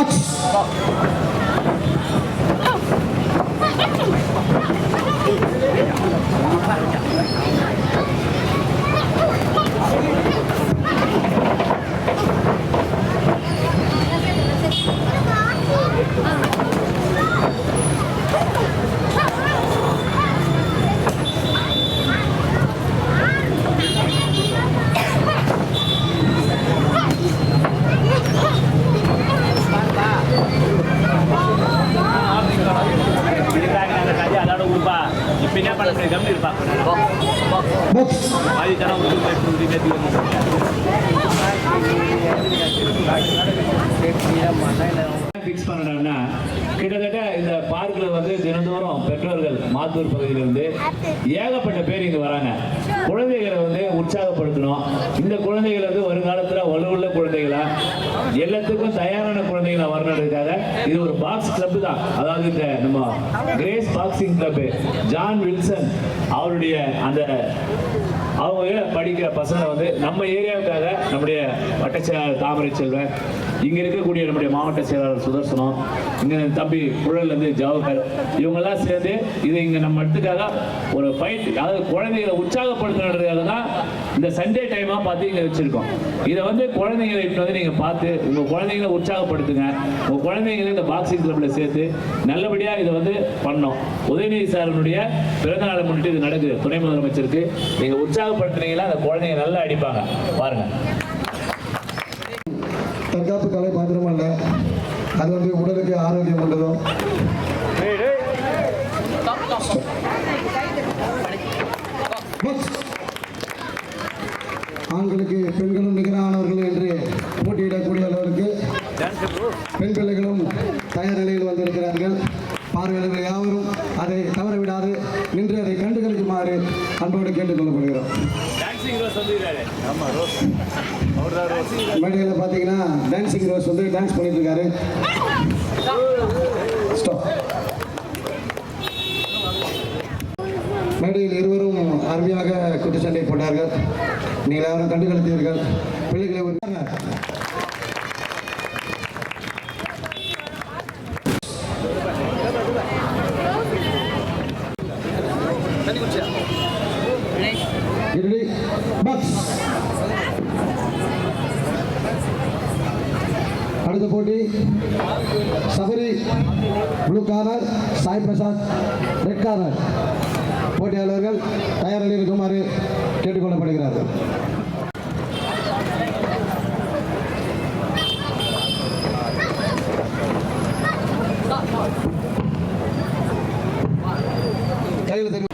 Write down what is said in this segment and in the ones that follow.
あッあ。இப்ப என்ன ஃபிக்ஸ் பண்ணணும்னா கிட்டத்தட்ட இந்த பார்க்கில் வந்து தினந்தோறும் பெற்றோர்கள் மாத்தூர் பகுதியிலிருந்து ஏகப்பட்ட பேர் இங்கே வராங்க. குழந்தைகளை வந்து உற்சாகப்படுத்தணும். இந்த குழந்தைகள் வந்து வருங்காலத்தில் வலுவுள்ள குழந்தைகளா? எல்லாத்துக்கும் தயாரான குழந்தைகளா வரணுன்றதுக்காக இது ஒரு பாக்ஸ் கிளப் தான். அதாவது இந்த நம்ம Grace boxing club John Wilson அவருடைய அந்த அவங்க படிக்கிற பசங்க வந்து நம்ம ஏரியாவுக்காக நம்முடைய வட்ட செயலாளர் தாமரை செல்வன் இங்க இருக்கக்கூடிய நம்முடைய மாவட்ட செயலாளர் சுதர்சனம் இங்க தம்பி குழல் வந்து ஜவஹர் இவங்கெல்லாம் சேர்ந்து இதை இங்க நம்ம இடத்துக்காக ஒரு ஃபைட் அதாவது குழந்தைகளை உற்சாகப்படுத்தினதுக்காக தான் இந்த சண்டே டைமா பார்த்து இங்க வச்சிருக்கோம். இதை வந்து குழந்தைங்களை இப்ப வந்து நீங்க பார்த்து உங்க குழந்தைங்களை உற்சாகப்படுத்துங்க. உங்க குழந்தைங்களை இந்த பாக்ஸிங் கிளப்ல சேர்த்து நல்லபடியா இதை வந்து பண்ணோம் உதயநிதி சாரனுடைய பிறந்த நாளை முன்னிட்டு இது நடக்குது. துணை முதலமைச்சருக்கு. நீங்க உற்சாகப்படுத்துனீங்கன்னா அந்த குழந்தைங்க நல்லா அடிப்பாங்க. பாருங்க. தற்காப்பு கலை மாத்திரமல்ல அது வந்து உடலுக்கு ஆரோக்கியம் உள்ளதும் ஆண்களுக்கு பெண்களும் நிகரானவர்கள் என்று போட்டியிடக்கூடிய அளவிற்கு பெண் பிள்ளைகளும் தயார் நிலையில் வந்திருக்கிறார்கள். பார்வையாளர்கள் யாவரும் அதை தவறவிடாது நின்று அதை கண்டுகளிக்குமாறு அன்போடு கேட்டுக்கொள்ளப்படுகிறோம். மேடையில் பார்த்தீங்கன்னா டான்சிங் ரோஸ் வந்து டான்ஸ் பண்ணிட்டு இருக்காரு Stop. மேடையில் இருவரும் அருமையாக குத்துச்சண்டை போட்டார்கள். நீங்கள் யாரும் கண்டுகளித்தீர்கள். பிள்ளைகளை ஒரு இறுதி பாக்ஸ் அடுத்த போட்டி Sabari blue corner Sai Prasad red corner போட்டியாளர்கள் தயார் இருக்குமாறு கேட்டுக்கொள்ளப்படுகிறார்கள். கையில் தெரியும்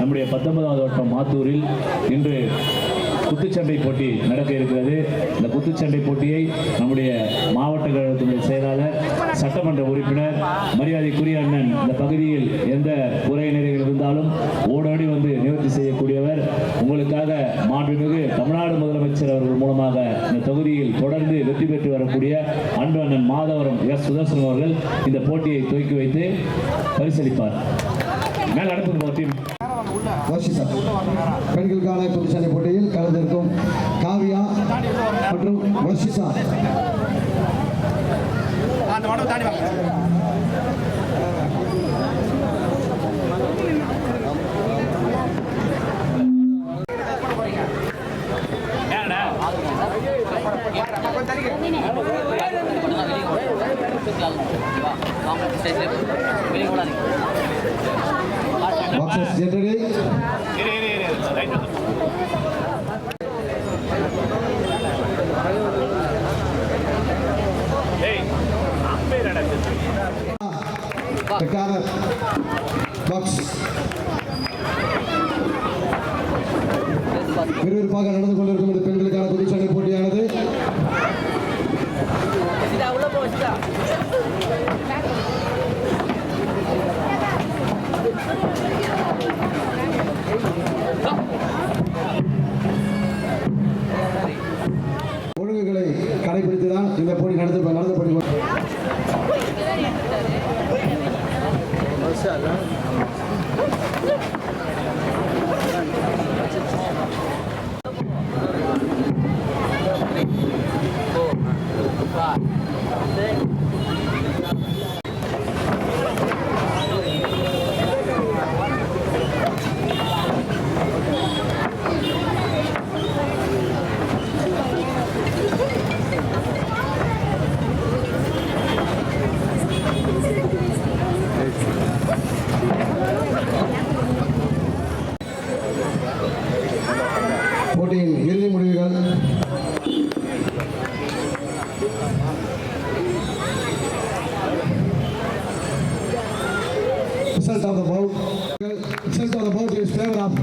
நம்முடைய பத்தொன்பதாவது வட்டம் மாத்தூரில் இன்று குத்துச்சண்டை போட்டி நடக்க இருக்கிறது. இந்த குத்துச்சண்டை போட்டியை நம்முடைய மாவட்ட கழகத்தினுடைய செயலாளர் சட்டமன்ற உறுப்பினர் மரியாதைக்குரிய அண்ணன் இந்த பகுதியில் எந்த குறை இருந்தாலும் ஓடோடி வந்து நிவர்த்தி செய்யக்கூடியவர் உங்களுக்காக மாண்புமிகு தமிழ்நாடு முதலமைச்சர் அவர்கள் மூலமாக இந்த தொகுதியில் தொடர்ந்து வெற்றி பெற்று வரக்கூடிய அன்பு அண்ணன் மாதவரம் எஸ் சுதர்சன் அவர்கள் இந்த போட்டியை துவக்கி வைத்து பரிசளிப்பார். மேல் நடப்பு வர்ஷிதா பெண்களுக்கான குத்துச்சண்டை போட்டியில் கலந்திருக்கும் காவியா மற்றும் வர்ஷிதா அந்த மண்டபம் boxes generally The corner box. விறுவிறுப்பாக நடந்து கொண்டிருக்கும் இந்த பெண்களுக்கான குதிச்சடை போட்டியானது. உள்ள போச்சுதா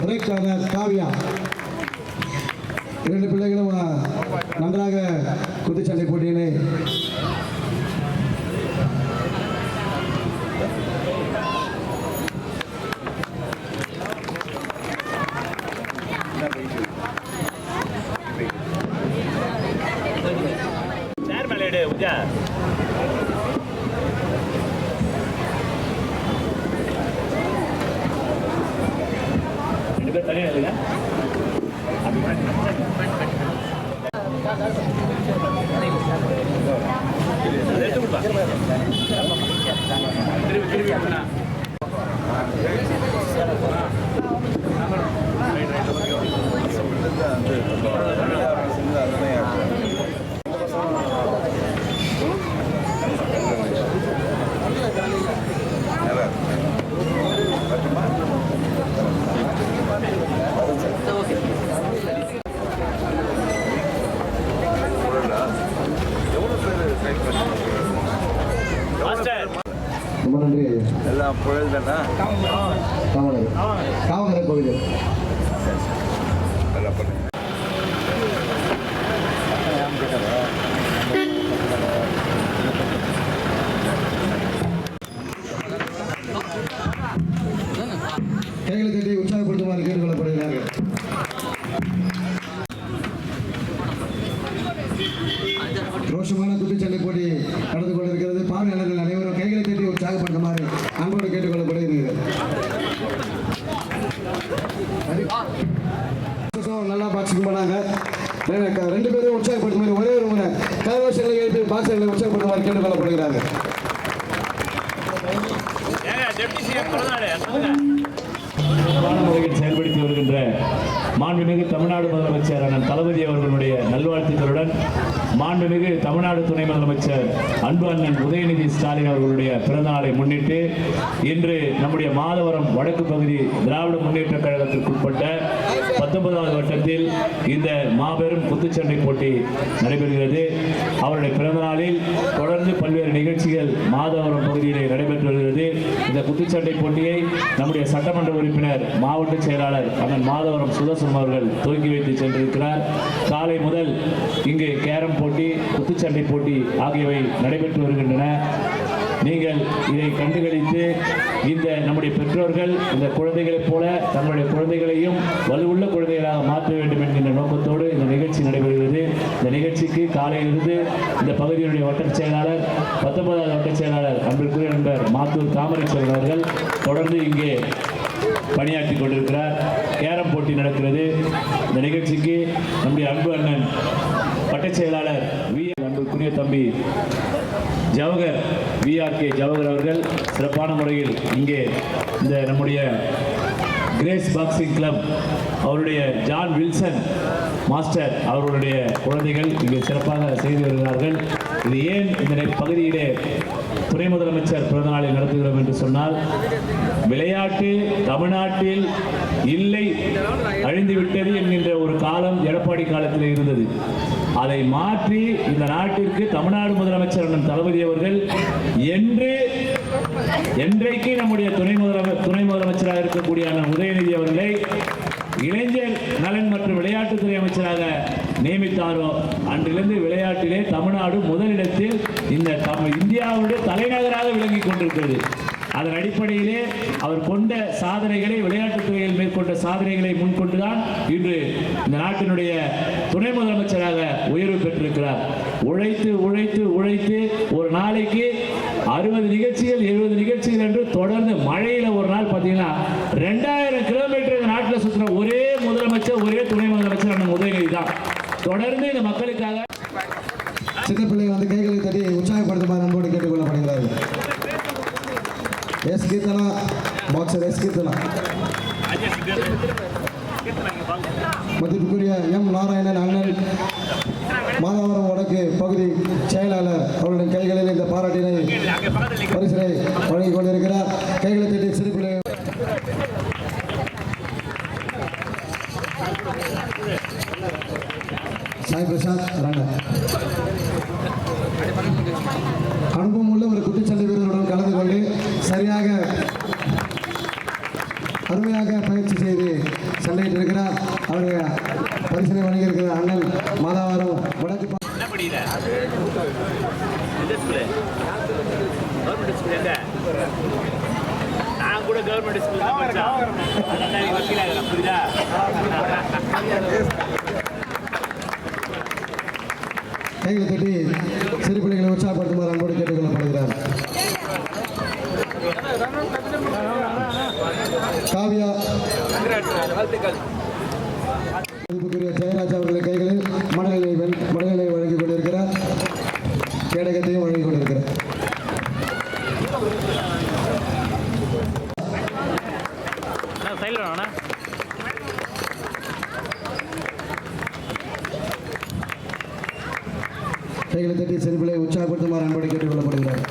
favor காவியா இரண்டு பிள்ளைகளும் நன்றாக குத்துச்சண்டை போட்டியினை Yeah. Bye. எல்லாம் புயல் தானே காவலர் கோவில் கைகளை தட்டி உற்சாகப்படுத்துமாறு கேட்டுக்கொள்ளப்படுகிறார்கள் ரோஷமான குத்துச்சண்டை போட்டி நடந்து கொண்டிருக்கிறது. பார்வையாளர்கள் அனைவரும் கைகளை தட்டி உற்சாகப்படுத்துமாறு அன்போடு கேட்டுக்கொள்ளப்படுகிறீர்கள் நல்லா பாக்ஸிங் பண்ணாங்க எனக்கு ரெண்டு பேரும் உற்சாகப்படுத்துமாறு ஒரே ஒரு முறை கலவசங்களை எழுப்பி பாக்ஸர்களை உற்சாகப்படுத்துமாறு கொள்ளப்படுகிறார்கள் மாண்புமிகு தமிழ்நாடு முதலமைச்சர் அண்ணன் தளபதி அவர்களுடைய நல்வாழ்த்துக்களுடன் மாண்புமிகு தமிழ்நாடு துணை முதலமைச்சர் அன்பு அண்ணன் உதயநிதி ஸ்டாலின் அவர்களுடைய பிறந்த நாளை முன்னிட்டு இன்று நம்முடைய மாதவரம் வடக்கு பகுதி திராவிட முன்னேற்ற கழகத்திற்குட்பட்ட பத்தொன்பதாவது வட்டத்தில் இந்த மாபெரும் குத்துச்சண்டை போட்டி நடைபெறுகிறது. அவருடைய பிறந்த நாளில் தொடர்ந்து பல்வேறு நிகழ்ச்சிகள் மாதவரம் பகுதியிலே நடைபெற்று வருகிறது. இந்த குத்துச்சண்டை போட்டியை நம்முடைய சட்டமன்ற உறுப்பினர் மாவட்ட செயலாளர் அண்ணன் மாதவரம் அவர்கள் துவக்கி வைத்து சென்றிருக்கிறார். காலை முதல் இங்கு கேரம் போட்டி குத்துச்சண்டை போட்டி ஆகியவை நடைபெற்று வருகின்றன. நீங்கள் இதை கண்டுகளித்து இந்த நம்முடைய பெற்றோர்கள் இந்த குழந்தைகளைப் போல தங்களுடைய குழந்தைகளையும் வலுவுள்ள குழந்தைகளாக மாற்ற வேண்டும் என்கின்ற நோக்கத்தோடு இந்த நிகழ்ச்சி நடைபெறுகிறது. இந்த நிகழ்ச்சிக்கு காலையிலிருந்து இந்த பகுதியினுடைய வட்ட செயலாளர் பத்தொன்பதாவது வட்ட செயலாளர் அன்பிற்குரிய நண்பர் மாத்தூர் தாமரை அவர்கள் தொடர்ந்து இங்கே பணியாற்றி கொண்டிருக்கிறார். கேரம் போட்டி நடக்கிறது. இந்த நிகழ்ச்சிக்கு நம்முடைய அன்பு அண்ணன் வட்டச் செயலாளர் வி. அன்புக்குரிய தம்பி ஜவஹர் விஆர்கே ஜவஹர் அவர்கள் சிறப்பான முறையில் இங்கே இந்த நம்முடைய கிரேஸ் பாக்ஸிங் கிளப் அவருடைய ஜான் வில்சன் மாஸ்டர் அவர்களுடைய குழந்தைகள் இங்கே சிறப்பாக செய்து வருகிறார்கள். இது ஏன் இந்த பகுதியிலே துணை முதலமைச்சர் பிறந்த நாளை நடத்துகிறோம் என்று சொன்னால் விளையாட்டு தமிழ்நாட்டில் இல்லை அழிந்துவிட்டது என்கின்ற ஒரு காலம் எடப்பாடி காலத்தில் இருந்தது. அதை மாற்றி இந்த நாட்டிற்கு தமிழ்நாடு முதலமைச்சர் அண்ணன் தளபதி அவர்கள் என்று என்றைக்கு நம்முடைய துணை முதலமைச்சர் துணை முதலமைச்சராக இருக்கக்கூடிய அண்ணன் உதயநிதி அவர்களை இளைஞர் நலன் மற்றும் விளையாட்டுத்துறை அமைச்சராக நியமித்தாரோ அன்றிலிருந்து விளையாட்டிலே தமிழ்நாடு முதலிடத்தில் இந்த நம்ம இந்தியாவுடைய தலைநகராக விளங்கி கொண்டிருக்கிறது. அதன் அடிப்படையிலே அவர் கொண்ட சாதனைகளை விளையாட்டுத் துறையில் மேற்கொண்ட சாதனைகளை முன்கொண்டுதான் இன்று இந்த நாட்டினுடைய துணை முதலமைச்சராக உயர்வு பெற்றிருக்கிறார். உழைத்து உழைத்து உழைத்து ஒரு நாளைக்கு அறுபது நிகழ்ச்சிகள் எழுபது நிகழ்ச்சிகள் என்று தொடர்ந்து மழையில ஒரு நாள் பார்த்தீங்கன்னா ரெண்டாயிரம் கிலோமீட்டர் இந்த நாட்டில் சுற்றின ஒரே முதலமைச்சர் ஒரே துணை முதலமைச்சர் நம்ம உதயநிதி தான். தொடர்ந்து இந்த மக்களுக்காக சின்ன வந்து கைகளை தட்டி உற்சாகப்படுத்துமாறு அன்போடு கேட்டுக்கொள்ளப்படுகிறார்கள் S Keerthana boxer S Keerthana. மதிப்புக்குரிய எம் நாராயணன் அண்ணன் மாதவரம் வடக்கு பகுதி செயலாளர் அவருடைய கைகளில் இந்த பாராட்டினை பரிசினை வழங்கிக் கொண்டிருக்கிறார். கைகளை தட்டி சிறுபிள்ளை சாய் பிரசாத் ரங்கன் அனுபவம் உள்ள ஒரு குத்துச்சண்டை வீரருடன் கலந்து கொண்டு சரியாக அருமையாக பயிற்சி செய்து சண்டையிட்டு இருக்கிறார் அவருடைய பரிசனை வழங்கியிருக்கிற அண்ணன் மாதாவாரம் வடக்கு நான் கூட கவர்மெண்ட் ஸ்கூல் கைகளை தட்டி சிறு பிள்ளைகளை உற்சாகப்படுத்துமாறு அன்போடு கேட்டுக்கொள்ளப்படுகிறார். காவியா மதிப்புக்குரிய ஜெயராஜ் அவர்கள் கைகளில் மடலை மடலை வழங்கிக் கொண்டிருக்கிறார் கேடகத்தையும் வழங்கிக் கொண்டிருக்கிறார் சைடில் வேணா கைகளை தட்டி சிறு பிள்ளையை உற்சாகப்படுத்துமாறு அன்போடு கேட்டுக்கொள்ளப்படுகிறார்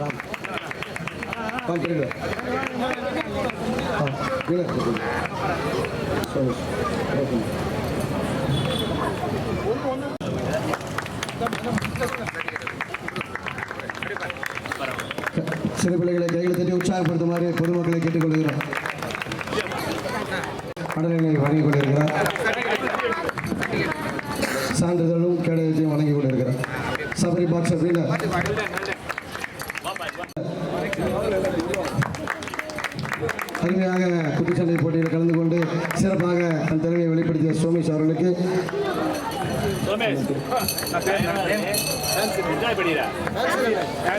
ராம். ராம், கேளுங்க. ஆ, கீழே இருக்கு. சரி. ஓகே. சிறு பிள்ளைகளை கைகளை தட்டி உற்சாகப்படுத்துமாறு பொதுமக்களை கேட்டுக்கொள்கிறோம். மடல்களை வழங்கிக் கொண்டிருக்கிறார். சான்றிதழும் கேடயத்தையும் வழங்கிக் கொண்டிருக்கிறார். சபரி பாக்ஸ் அப்படின்னா அருமையாக குத்துச்சண்டை போட்டியில் கலந்து கொண்டு சிறப்பாக தன் திறமையை வெளிப்படுத்திய சோமேஷ் அவர்களுக்கு சோமேஷ் என்ஜாய் பண்ணிடுறேன்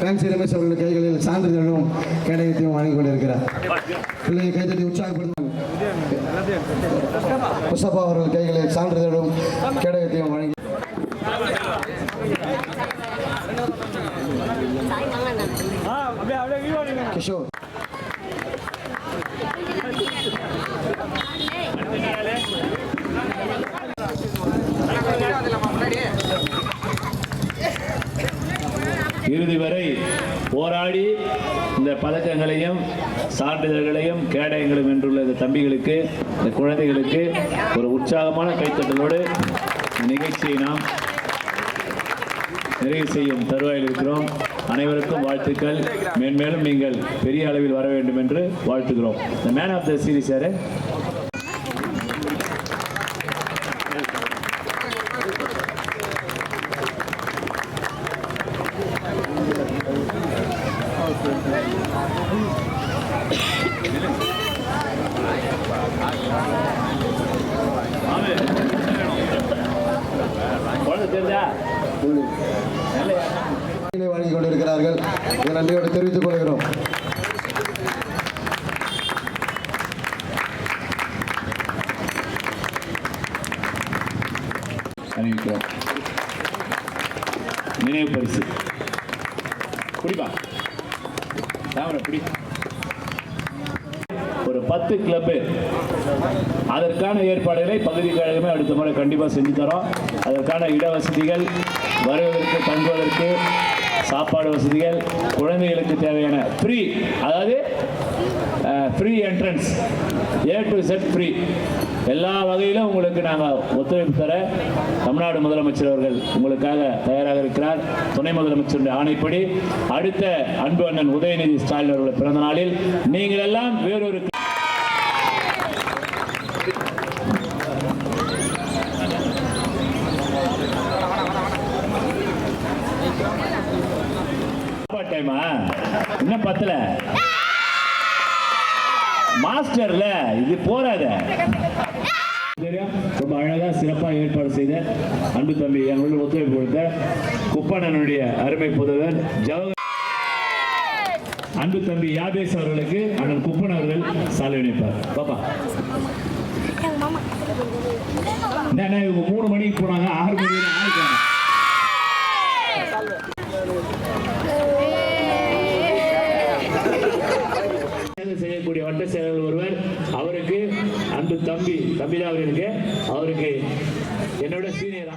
ஃபேன்சி ரமேஷ் அவர்கள் கைகளில் சான்றிதழும் கேடயத்தையும் வழங்கிக் கொண்டிருக்கிறார். பிள்ளையை கைத்தட்டி உற்சாகப்படுத்தும். முஸ்தபா அவர்கள் கைகளில் சான்றிதழும் கேடயத்தையும் வழங்கி கிஷோர். இறுதி வரை போராடி இந்த பதக்கங்களையும் சான்றிதழ்களையும் கேடயங்களும் வென்றுள்ள இந்த தம்பிகளுக்கு இந்த குழந்தைகளுக்கு ஒரு உற்சாகமான கைத்தட்டலோடு இந்த நிகழ்ச்சியை நாம் நிறைவு செய்யும் தருவாயில் இருக்கிறோம். அனைவருக்கும் வாழ்த்துக்கள். மேன்மேலும் நீங்கள் பெரிய அளவில் வர வேண்டும் என்று வாழ்த்துகிறோம். இந்த மேன் ஆஃப் த சீரிஸ் யாரு குழந்தை தெரிஞ்சா இதை வழங்கிக் கொண்டிருக்கிறார்கள் இதை நன்றியோடு தெரிவித்துக் கொள்கிறோம். அறிவிக்கிறோம் நினைவு பரிசு. குடிப்பா. தாமரை குடி ஒரு பத்து கிளப்பு அதற்கான ஏற்பாடுகளை பகுதி கழகமே அடுத்த முறை கண்டிப்பாக செஞ்சு தரோம். அதற்கான இட வசதிகள் வருவதற்கு தங்குவதற்கு சாப்பாடு வசதிகள் குழந்தைகளுக்கு தேவையான ஃப்ரீ அதாவது free entrance A to Z free எல்லா வகையிலும் உங்களுக்கு நாங்கள் ஒத்துழைப்பு தர தமிழ்நாடு முதலமைச்சர் அவர்கள் உங்களுக்காக தயாராக இருக்கிறார். துணை முதலமைச்சருடைய ஆணைப்படி அடுத்த அன்பு அண்ணன் உதயநிதி ஸ்டாலின் அவர்களுடைய பிறந்த நாளில் நீங்கள் எல்லாம் வேறொரு டைமா இன்னும் பத்தல. மாஸ்டர்ல இது போறாத. ரொம்ப அழகா சிறப்பா ஏற்பாடு செய்த அன்பு தம்பி எங்களுடைய ஒத்துழைப்பு கொடுத்த குப்பண்ணனுடைய அருமை புதல்வர் ஜவஹர் அன்பு தம்பி யாபேஸ் அவர்களுக்கு அண்ணன் குப்பன் அவர்கள் சாலை இணைப்பார் பாப்பா இவங்க மூணு மணிக்கு போனாங்க ஆறு மணி வரை ஆயிட்டாங்க சேவை செய்யக்கூடிய வட்ட செயலர் ஒருவர் அவருக்கு அன்பு தம்பி தம்பிதான் அவருக்கு அவருக்கு என்னோட சீனியரா.